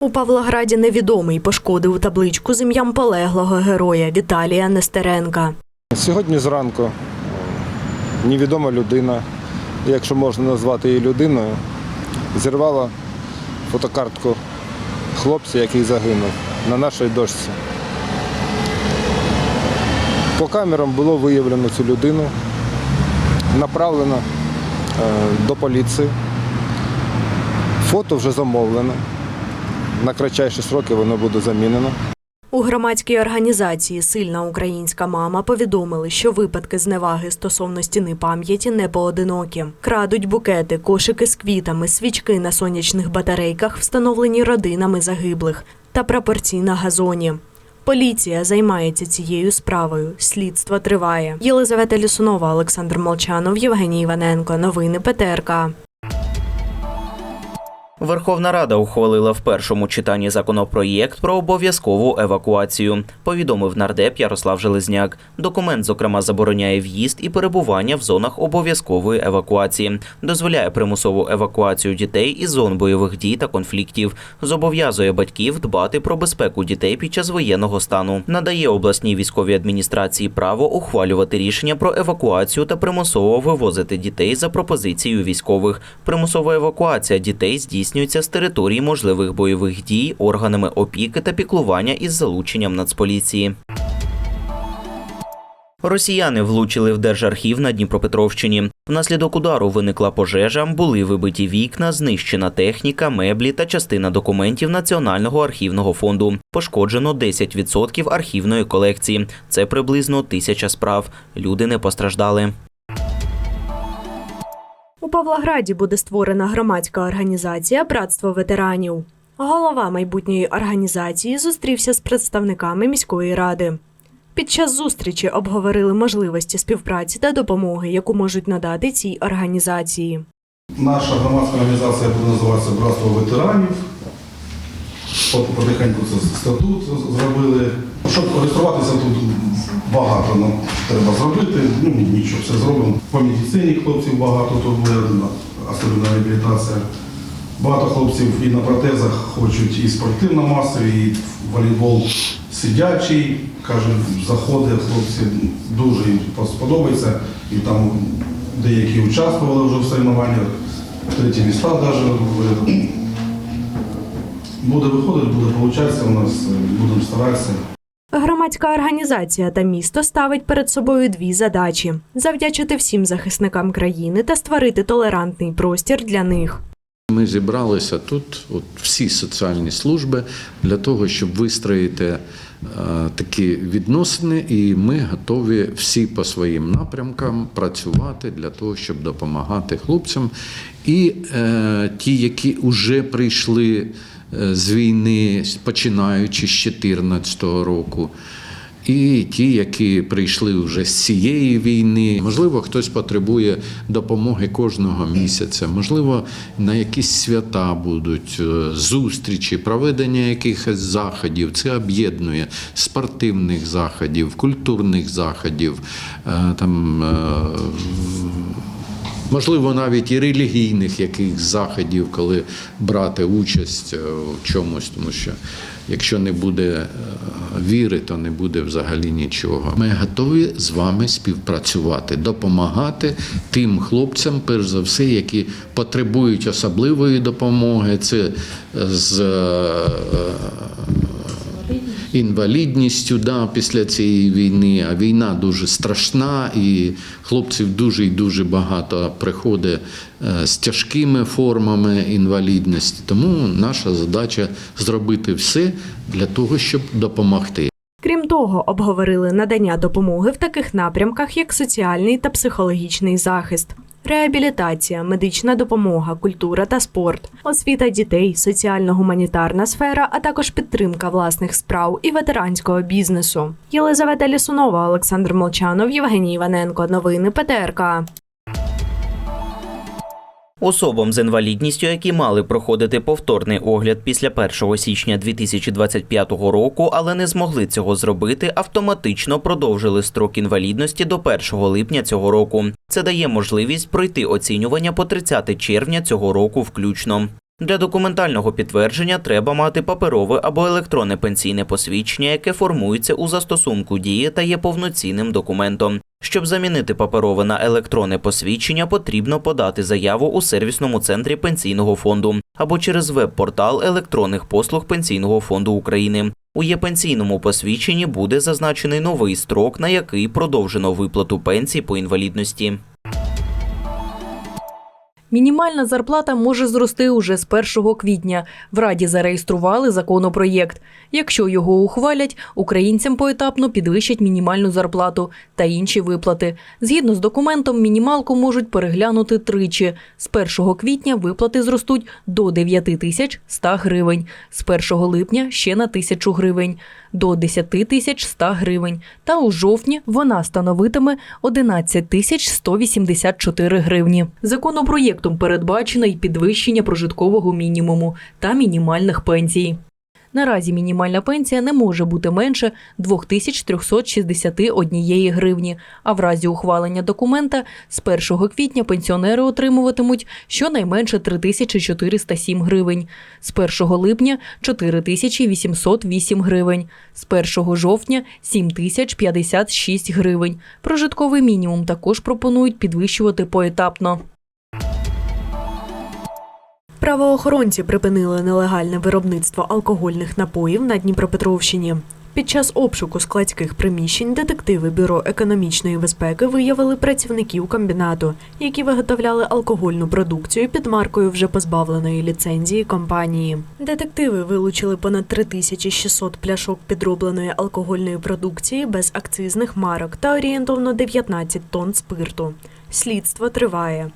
У Павлограді невідомий пошкодив табличку з ім'ям полеглого героя Віталія Нестеренка. Сьогодні зранку невідома людина, якщо можна назвати її людиною, зірвала фотокартку хлопця, який загинув на нашій дошці. По камерам було виявлено цю людину, направлено е, до поліції. Фото вже замовлено. На кратчайші сроки воно буде замінено. У громадській організації Сильна українська мама повідомили, що випадки зневаги стосовно стіни пам'яті не поодинокі. Крадуть букети, кошики з квітами, свічки на сонячних батарейках, встановлені родинами загиблих, та прапорці на газоні. Поліція займається цією справою. Слідство триває. Єлизавета Лісунова, Олександр Молчанов, Євгеній Іваненко. Новини ПТРК. Верховна Рада ухвалила в першому читанні законопроєкт про обов'язкову евакуацію. Повідомив нардеп Ярослав Железняк. Документ, зокрема, забороняє в'їзд і перебування в зонах обов'язкової евакуації, дозволяє примусову евакуацію дітей із зон бойових дій та конфліктів, зобов'язує батьків дбати про безпеку дітей під час воєнного стану, надає обласній військовій адміністрації право ухвалювати рішення про евакуацію та примусово вивозити дітей за пропозицією військових. Примусова евакуація дітей здійснюється з території можливих бойових дій органами опіки та піклування із залученням Нацполіції. Росіяни влучили в держархів на Дніпропетровщині. Внаслідок удару виникла пожежа, були вибиті вікна, знищена техніка, меблі та частина документів Національного архівного фонду. Пошкоджено 10% архівної колекції. Це приблизно тисяча справ. Люди не постраждали. У Павлограді буде створена громадська організація Братство ветеранів. Голова майбутньої організації зустрівся з представниками міської ради. Під час зустрічі обговорили можливості співпраці та допомоги, яку можуть надати цій організації. Наша громадська організація буде називатися Братство ветеранів. От потихеньку це статут зробили. Щоб реєструватися тут багато нам треба зробити. Ну нічого, все зробимо. По медицині хлопців багато тут буде, особливо реабілітація. Багато хлопців і на протезах хочуть і спортивно-масові, і волейбол сидячий. Кажуть, заходить хлопці дуже їм сподобається. І там деякі участвували вже в соревнованнях, треті міста навіть. Буде виходити, буде получатися у нас, будемо старатися. Громадська організація та місто ставить перед собою дві задачі: завдячити всім захисникам країни та створити толерантний простір для них. Ми зібралися тут, от всі соціальні служби, для того, щоб вистроїти е, такі відносини, і ми готові всі по своїм напрямкам працювати для того, щоб допомагати хлопцям. І е, ті, які вже прийшли е, з війни, починаючи з 2014 року. І ті, які прийшли вже з цієї війни, можливо, хтось потребує допомоги кожного місяця, можливо, на якісь свята будуть е, зустрічі, проведення якихось заходів. Це об'єднує спортивних заходів, культурних заходів. е, Там е, Можливо, навіть і релігійних яких заходів, коли брати участь е, в чомусь, тому що якщо не буде е, віри, то не буде взагалі нічого. Ми готові з вами співпрацювати, допомагати тим хлопцям, перш за все, які потребують особливої допомоги. Це з е, інвалідністю да, після цієї війни. А війна дуже страшна, і хлопців дуже і дуже багато приходить е, з тяжкими формами інвалідності. Тому наша задача зробити все для того, щоб допомогти. Крім того, обговорили надання допомоги в таких напрямках, як соціальний та психологічний захист. Реабілітація, медична допомога, культура та спорт, освіта дітей, соціально-гуманітарна сфера, а також підтримка власних справ і ветеранського бізнесу. Єлизавета Лісунова, Олександр Молчанов, Євгеній Іваненко. Новини ПТРК. Особам з інвалідністю, які мали проходити повторний огляд після 1 січня 2025 року, але не змогли цього зробити, автоматично продовжили строк інвалідності до 1 липня цього року. Це дає можливість пройти оцінювання по 30 червня цього року включно. Для документального підтвердження треба мати паперове або електронне пенсійне посвідчення, яке формується у застосунку дії та є повноцінним документом. Щоб замінити паперове на електронне посвідчення, потрібно подати заяву у сервісному центрі пенсійного фонду або через веб-портал електронних послуг Пенсійного фонду України. У є-пенсійному посвідченні буде зазначений новий строк, на який продовжено виплату пенсій по інвалідності. Мінімальна зарплата може зрости уже з 1 квітня. В Раді зареєстрували законопроєкт. Якщо його ухвалять, українцям поетапно підвищать мінімальну зарплату та інші виплати. Згідно з документом, мінімалку можуть переглянути тричі. З 1 квітня виплати зростуть до 9 тисяч 100 гривень, з 1 липня ще на тисячу гривень, до 10 тисяч 100 гривень. Та у жовтні вона становитиме 11 тисяч 184 гривні. Законопроєктом передбачено й підвищення прожиткового мінімуму та мінімальних пенсій. Наразі мінімальна пенсія не може бути менше 2361 гривні, а в разі ухвалення документа з 1 квітня пенсіонери отримуватимуть щонайменше 3407 гривень, з 1 липня 4808 гривень, з 1 жовтня 7056 гривень. Прожитковий мінімум також пропонують підвищувати поетапно. Правоохоронці припинили нелегальне виробництво алкогольних напоїв на Дніпропетровщині. Під час обшуку складських приміщень детективи Бюро економічної безпеки виявили працівників комбінату, які виготовляли алкогольну продукцію під маркою вже позбавленої ліцензії компанії. Детективи вилучили понад 3600 пляшок підробленої алкогольної продукції без акцизних марок та орієнтовно 19 тонн спирту. Слідство триває.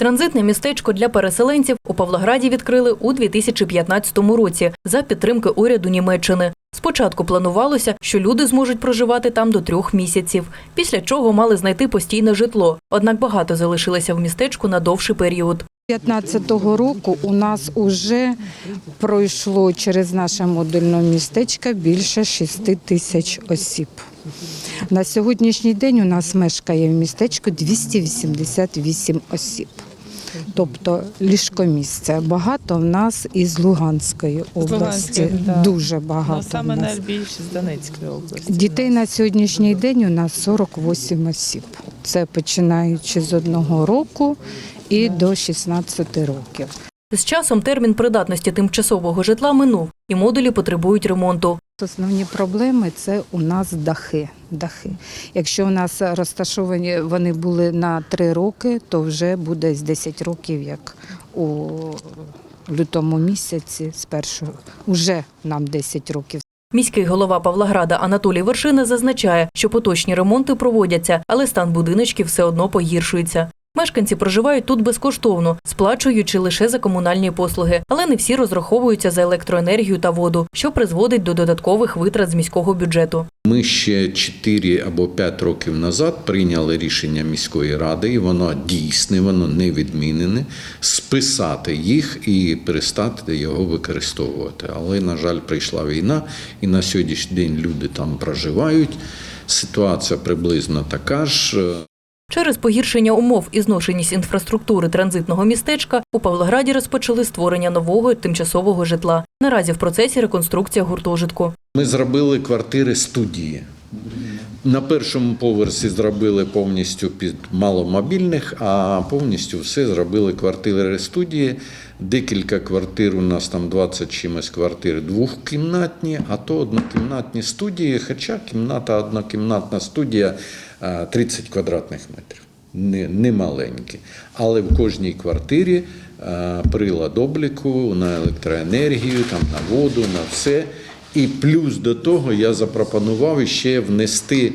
Транзитне містечко для переселенців у Павлограді відкрили у 2015 році за підтримки уряду Німеччини. Спочатку планувалося, що люди зможуть проживати там до трьох місяців, після чого мали знайти постійне житло. Однак багато залишилося в містечку на довший період. 2015 року у нас вже пройшло через наше модульне містечко більше 6 тисяч осіб. На сьогоднішній день у нас мешкає в містечку 288 осіб. Тобто ліжкомісця. Багато в нас із Луганської області. Луганської. Дуже Ну, багато. в саме нас. найбільше з Донецької області. Дітей на сьогоднішній день у нас 48 осіб. Це починаючи з одного року і до 16 років. З часом термін придатності тимчасового житла минув, і модулі потребують ремонту. Основні проблеми це у нас дахи. дахи. Якщо у нас розташовані вони були на 3 роки, то вже буде з 10 років, як у лютому місяці, з першого, уже нам 10 років. Міський голова Павлограда Анатолій Вершина зазначає, що поточні ремонти проводяться, але стан будиночків все одно погіршується. Мешканці проживають тут безкоштовно, сплачуючи лише за комунальні послуги, але не всі розраховуються за електроенергію та воду, що призводить до додаткових витрат з міського бюджету. Ми ще 4 або 5 років назад прийняли рішення міської ради, і воно дійсне, воно не відмінене, списати їх і перестати його використовувати. Але, на жаль, прийшла війна, і на сьогоднішній день люди там проживають. Ситуація приблизно така ж. Через погіршення умов і зношеність інфраструктури транзитного містечка у Павлограді розпочали створення нового тимчасового житла. Наразі в процесі реконструкція гуртожитку. Ми зробили квартири студії. На першому поверсі зробили повністю під маломобільних, а повністю все зробили квартири студії. Декілька квартир у нас там 20 чимось квартир двохкімнатні, а то однокімнатні студії, хоча кімната, однокімнатна студія а, 30 квадратних метрів. Не, не маленькі. Але в кожній квартирі прилад обліку на електроенергію, там, на воду, на все. І плюс до того я запропонував ще внести е,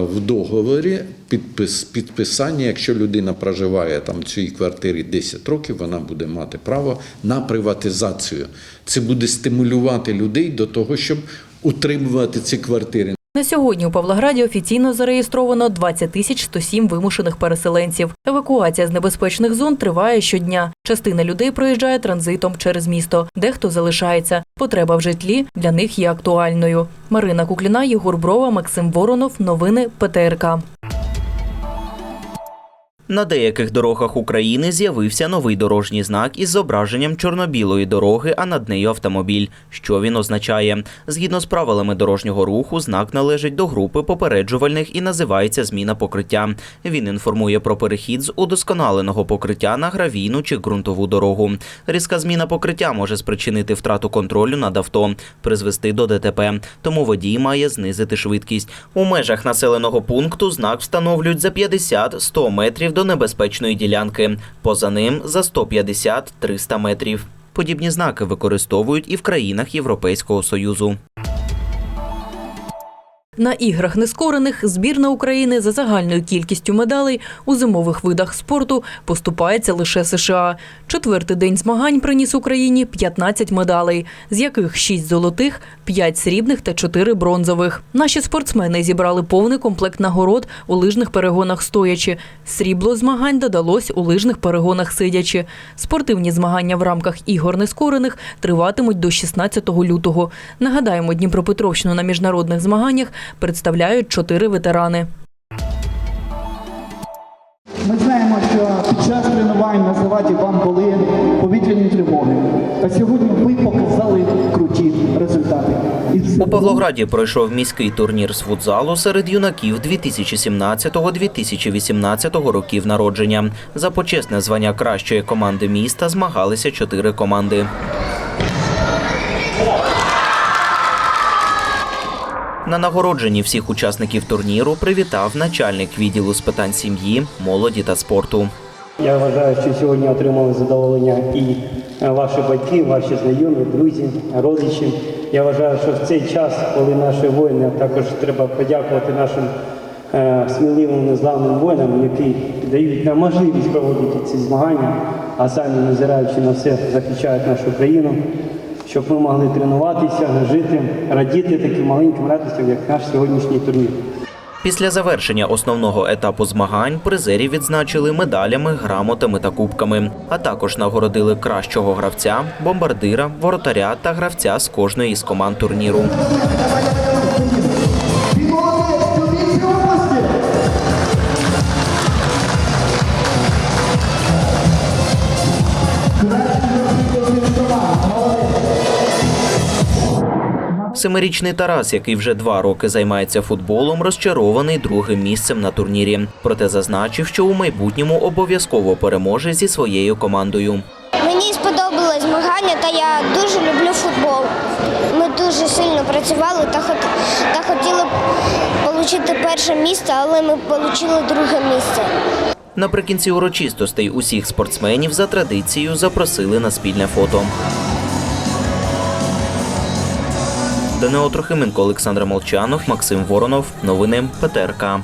в договорі підпис, підписання, якщо людина проживає там в цій квартирі 10 років, вона буде мати право на приватизацію. Це буде стимулювати людей до того, щоб утримувати ці квартири. На сьогодні у Павлограді офіційно зареєстровано 20 тисяч 107 вимушених переселенців. Евакуація з небезпечних зон триває щодня. Частина людей проїжджає транзитом через місто, дехто залишається. Потреба в житлі для них є актуальною. Марина Кукліна, Єгор Брова, Максим Воронов. Новини ПТРК. На деяких дорогах України з'явився новий дорожній знак із зображенням чорно-білої дороги, а над нею автомобіль. Що він означає? Згідно з правилами дорожнього руху, знак належить до групи попереджувальних і називається зміна покриття. Він інформує про перехід з удосконаленого покриття на гравійну чи ґрунтову дорогу. Різка зміна покриття може спричинити втрату контролю над авто, призвести до ДТП. Тому водій має знизити швидкість. У межах населеного пункту знак встановлюють за 50-100 метрів до небезпечної ділянки. Поза ним за 150-300 метрів. Подібні знаки використовують і в країнах Європейського Союзу. На іграх нескорених збірна України за загальною кількістю медалей у зимових видах спорту поступається лише США. Четвертий день змагань приніс Україні 15 медалей, з яких 6 золотих, 5 срібних та 4 бронзових. Наші спортсмени зібрали повний комплект нагород у лижних перегонах стоячи. Срібло змагань додалось у лижних перегонах сидячи. Спортивні змагання в рамках ігор нескорених триватимуть до 16 лютого. Нагадаємо, Дніпропетровщину на міжнародних змаганнях представляють чотири ветерани. Ми знаємо, що під час тренувань на заваді вам були повітряні тривоги. Та сьогодні ви показали круті результати. У Павлограді пройшов міський турнір з футзалу серед юнаків 2017-2018 років народження. За почесне звання кращої команди міста змагалися чотири команди. На нагородженні всіх учасників турніру привітав начальник відділу з питань сім'ї, молоді та спорту. Я вважаю, що сьогодні отримали задоволення і е, ваші батьки, ваші знайомі, друзі, родичі. Я вважаю, що в цей час, коли наші воїни, також треба подякувати нашим е, сміливим незламним воїнам, які дають нам можливість проводити ці змагання, а самі, назираючи на все, захищають нашу країну, щоб ми могли тренуватися, жити, радіти таким маленьким радостям, як наш сьогоднішній турнір. Після завершення основного етапу змагань призерів відзначили медалями, грамотами та кубками, а також нагородили кращого гравця, бомбардира, воротаря та гравця з кожної із команд турніру. Семирічний Тарас, який вже два роки займається футболом, розчарований другим місцем на турнірі. Проте зазначив, що у майбутньому обов'язково переможе зі своєю командою. Мені сподобалось змагання, та я дуже люблю футбол. Ми дуже сильно працювали та, хот... та хотіли отримати перше місце, але ми отримали друге місце. Наприкінці урочистостей усіх спортсменів за традицією запросили на спільне фото. Данило Трохименко, Олександр Молчанов, Максим Воронов. Новини ПТРК.